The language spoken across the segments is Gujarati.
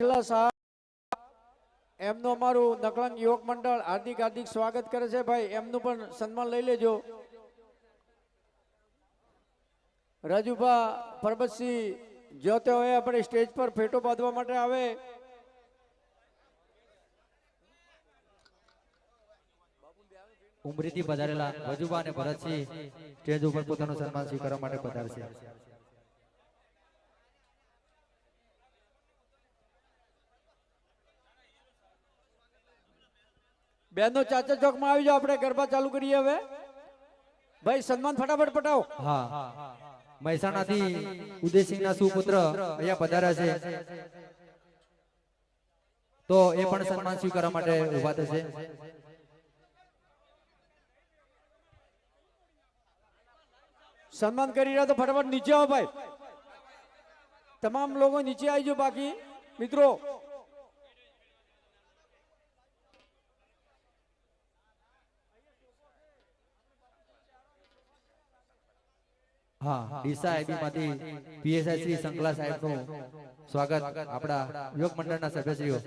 છેલ્લા સાહેબ, એમનું અમારું નકળંગ યુવક મંડળ હાર્દિક હાર્દિક સ્વાગત કરે છે ભાઈ, એમનું પણ સન્માન લઈ લેજો. રાજુભા પરબતસિંહ જો તે હોય આપણે સ્ટેજ પર ફેટો બાંધવા માટે આવે. ઉમરીથી પધારેલા વજુબા અને ભરતસિંહ સ્ટેજ ઉપર પોતાનું સન્માન સ્વીકારવા માટે પધારશે. બેનો ચાચા ચોકમાં આવી જાઓ આપણે ગરબા ચાલુ કરીએ હવે. ભાઈ સન્માન ફટાફટ પટાવો. હા. મહેસાણાથી ઉદયસિંહના સુપુત્ર અહીંયા પધાર્યા છે. તો એ પણ સન્માન સ્વીકારવા માટે ઊભા થશે. સન્માન કરી રહ્યા તો ફટાફટ નીચે આવો ભાઈ. તમામ લોકો નીચે આવી જાઓ બાકી. મિત્રો સ્વાગત આપણા યોગ મંડળના સભ્યશ્રીઓ.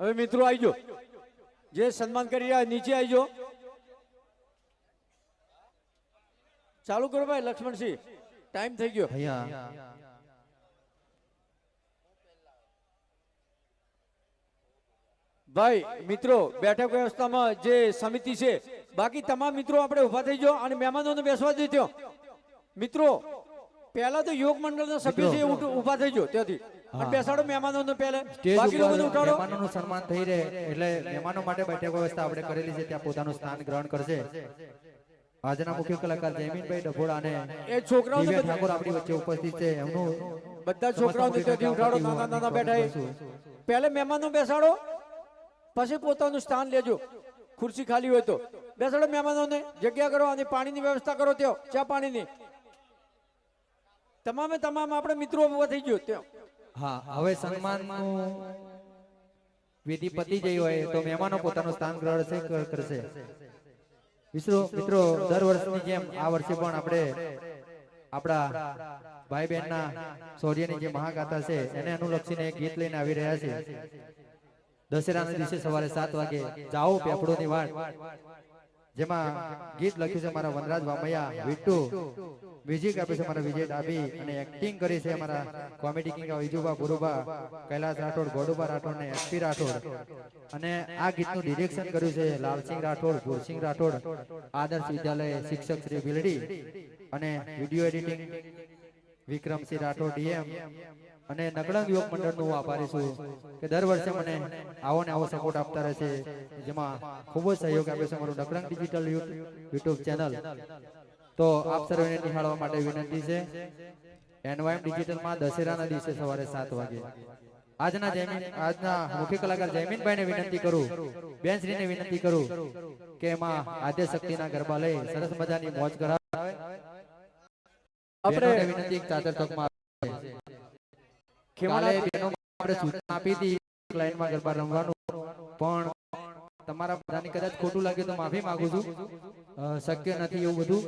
હવે મિત્રો આવી જે સન્માન કરી રહ્યા નીચે આવી ચાલુ કરો ભાઈ લક્ષ્મણસિંહ. ટાઈમ થઈ ગયો. ભાઈ મિત્રો બેઠક વ્યવસ્થામાં જે સમિતિ છે બાકી તમામ મિત્રો આપણે ઊભા થઈ જાઓ અને મહેમાનોને બેસવા દેજો મિત્રો પહેલા તો યોગ મંડળના સભ્ય છે ઊભા થઈ જાઓ ત્યાંથી. અને. બેસાડો મહેમાનોને પહેલે. બાકી લોકોને ઉઠાડો. મહેમાનોનું સન્માન થઈ રહે એટલે મહેમાનો માટે બેઠક વ્યવસ્થા આપણે કરેલી છે ત્યાં પોતાનું સ્થાન ગ્રહણ કરશે. આજના મુખ્ય કલાકાર જયમીનભાઈ ડભોડા અને એ છોકરાઓ ઠાકોર આપણી વચ્ચે ઉપસ્થિત છે. એમનું બધા છોકરાઓને ત્યાંથી ઉઠાડો નાના નાના બેઠા. પહેલે મહેમાનો બેસાડો પછી પોતાનું સ્થાન લેજો. ખુરશી ખાલી હોય તો. બેસાડો મહેમાનોને જગ્યા કરો અને પાણીની વ્યવસ્થા કરો ત્યાં. ચા પાણીની. તમામે તમામ આપણે મિત્રો ઊભા થઈ ગયો ત્યાં. હા હવે સન્માનનું વિધિ પતી જઈ હોય તો મહેમાનો પોતાનું સ્થાન ગ્રહણ કરશે. મિત્રો મિત્રો દર વર્ષની જેમ આ વર્ષે પણ આપણે આપણા ભાઈ બહેનના શૌર્યની જે મહાગાથા છે એને અનુલક્ષીને એક ગીત લઈને આવી રહ્યા છે. દશેરાના દિવસે સવારે સાત વાગે જાઓ પેપડોની વાટ. જેમાં ગીત લખ્યું છે મારા વનરાજ વામૈયા, વિટ્ટુ. મ્યુઝિક આપ્યું છે મારા વિજય ડાબી અને એક્ટિંગ કરી છે મારા કોમેડી કિંગ વિજુભા ગુરુભા કૈલાસ રાઠોડ, ગોડુભા રાઠોડ ને એસપી રાઠોડ. અને આ ગીતનું ડિરેક્શન કર્યું છે લાલસિંહ રાઠોડ, ભૂરસિંહ રાઠોડ, આદર્શ વિદ્યાલય શિક્ષક શ્રી બિલડી અને video editing Vikramsinh Rathod, DM. અને નકળંગ યુવક મંડળનું હું આભારી છું કે દર વર્ષે મને આવો ને આવો સપોર્ટ આપતા રહે છે જેમાં ખૂબ જ સહયોગ આપે છે મારું નકળંગ ડિજિટલ યુટ્યુબ ચેનલ તો આપ સર્વેને નિહાળવા માટે વિનંતી છે એનવાયમ ડિજિટલમાં દશેરાના દિવસે સવારે સાત વાગે આજના જયમીન આજના મુખ્ય કલાકાર જયમીનભાઈને વિનંતી કરું બેનશ્રીને વિનંતી કરું કે એમાં આદ્ય શક્તિના ગરબા લઈ સરસ મજાની મોજ કરાવે આપણે વિનંતી ચાદર ચોકમાં. કાલે બહેનો આપણે સૂચના આપી હતી લાઈનમાં ગરબા રમવાનું. પણ તમારા બધાની કદાચ ખોટું લાગ્યું તો માફી માંગુ છું. શક્ય નથી એવું બધું.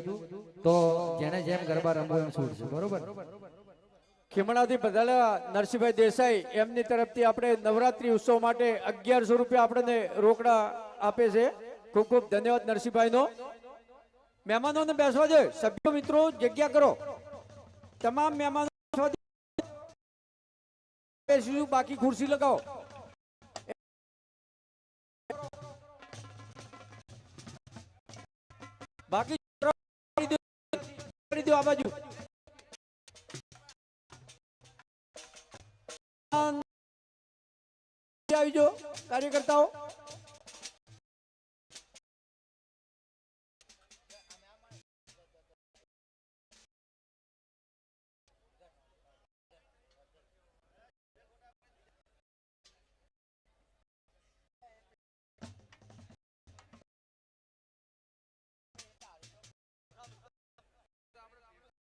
તો જેને જેમ ગરબા રમવું એમ છૂટ બરોબર? ખેમણાથી બધાલા નરસિંહભાઈ દેસાઈ એમની તરફથી આપણે નવરાત્રી ઉત્સવ માટે અગિયારસો રૂપિયા આપણને રોકડા આપે છે. ખૂબ ખૂબ ધન્યવાદ નરસિંહભાઈનો. મહેમાનોને બેસવા દે. સભ્યો મિત્રો જગ્યા કરો. તમામ મહેમાનો. બેસીશું બાકી ખુરશી લગાવો. બાકી આ બાજુ. આવી જો કાર્યકર્તાઓ.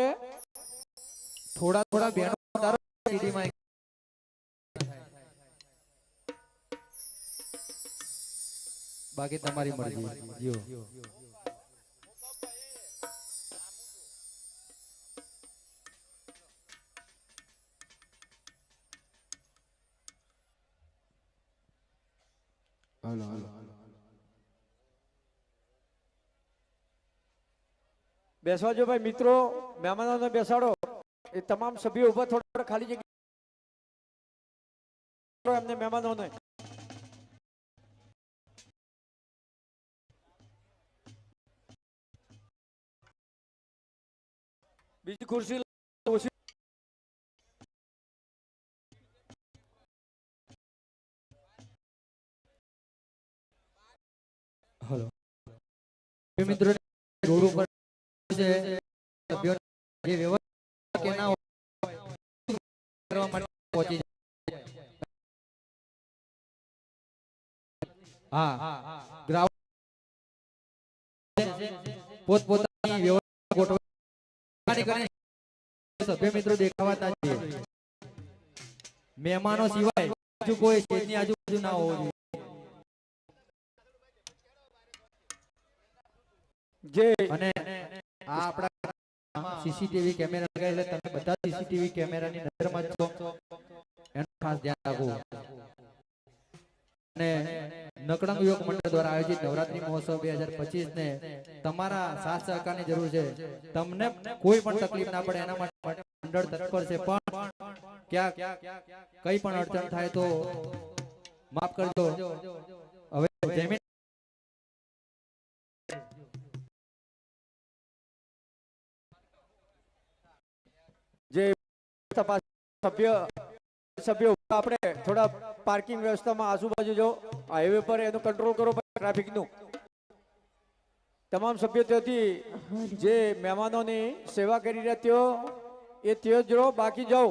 આવજો થોડા થોડા તારો સીડીમાં બાકી તમારી મરજી. જીઓ બેસવા જો ભાઈ મિત્રો મહેમાનોને બેસાડો. એ તમામ સભ્યો ઊભા થોડા ખાલી જગ્યા એમને મહેમાનોને. બીજી ખુરશી ઓછી હલો મિત્રો રોડ ઉપર છે સભ્યો જે વ્યવસ્થા કે ના કરવા માટે પહોંચી હા ગ્રાઉન્ડ પોતપોતાની વ્યવસ્થા ગોઠવણી સભ્ય મિત્રો દેખાવાતા છે. મહેમાનો સિવાય બીજું કોઈ સ્ટેજની આજુબાજુ ના હોવું જોઈએ. જે અને આ આપણા સીસીટીવી કેમેરા લગાવેલા તમે બધા સીસીટીવી કેમેરાની નજરમાં છો. એનું ખાસ ધ્યાન રાખો અને નકળંગ યોગ મંડળ દ્વારા આયોજિત નવરાત્રી મહોત્સવ બે હજાર પચીસ ને તમારા સાથ સહકારની જરૂર છે. તમને કોઈ પણ તકલીફ ના પડે એના માટે મંડળ તત્પર છે. પણ ક્યાં કઈ પણ અડચણ થાય તો માફ કરજો. હવે જયમીન સભ્ય સભ્યો આપણે થોડા પાર્કિંગ વ્યવસ્થામાં આજુબાજુ જો હાઈવે પર એનું કંટ્રોલ કરો ટ્રાફિકનું તમામ સભ્યો ત્યાંથી જે મહેમાનોની સેવા કરી રહ્યા તેઓ એ તેઓ જ રહો બાકી જાઓ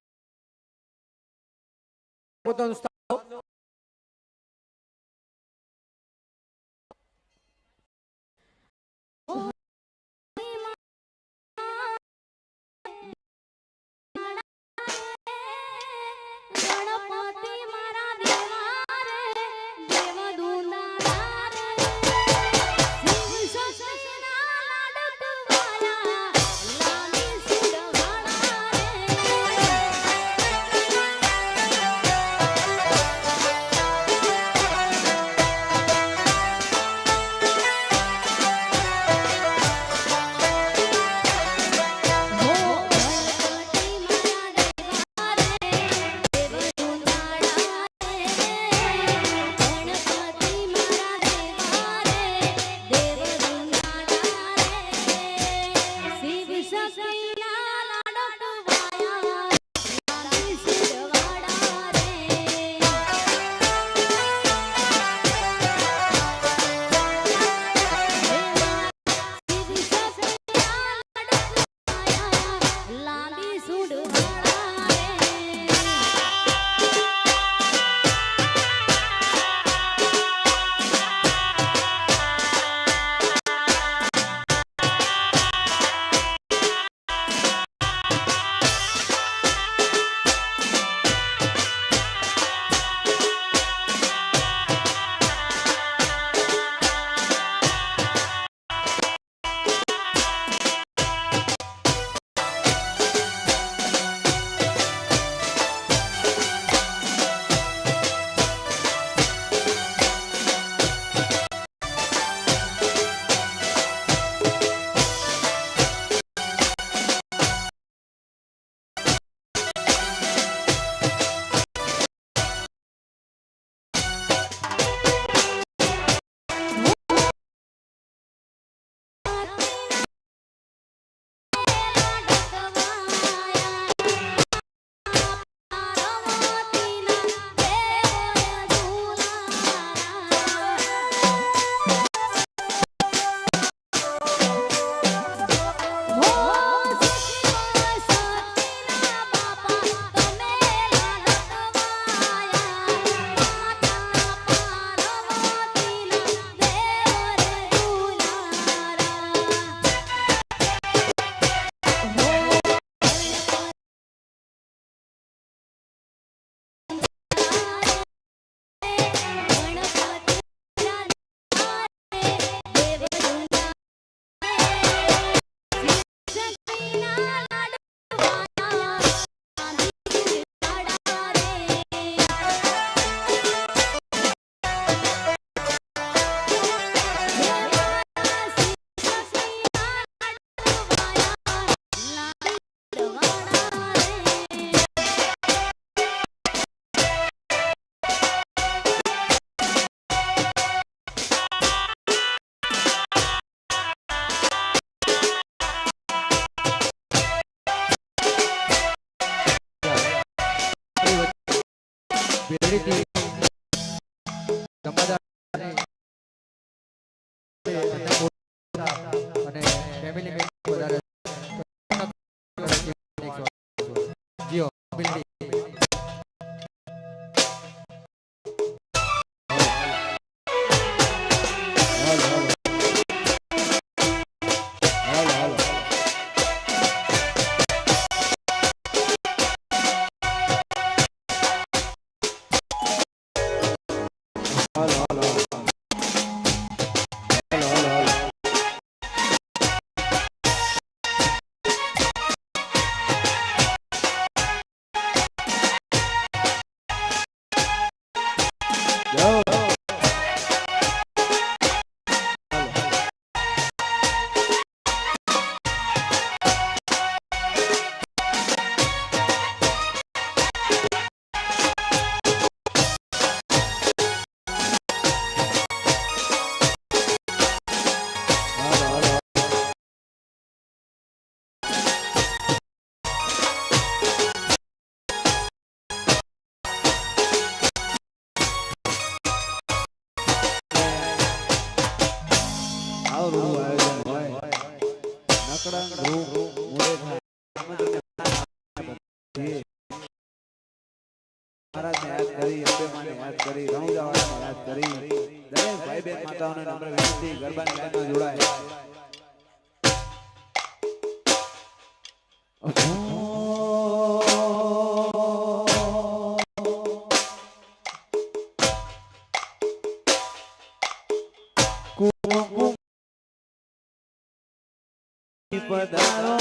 પોતાનું સ્થાન Jesus. Jesus. જીઓ Yo. આવરું આયોજન હોય નકળંગ રૂપ મોડે થાય મહારાજને યાદ કરી અંબે યાદ કરી રણુજાવાળાને યાદ કરી દરેક ભાઈ બહેન માતાઓને નમ્ર વિનંતી ગરબાની લાઈનમાં જોડાય પધારો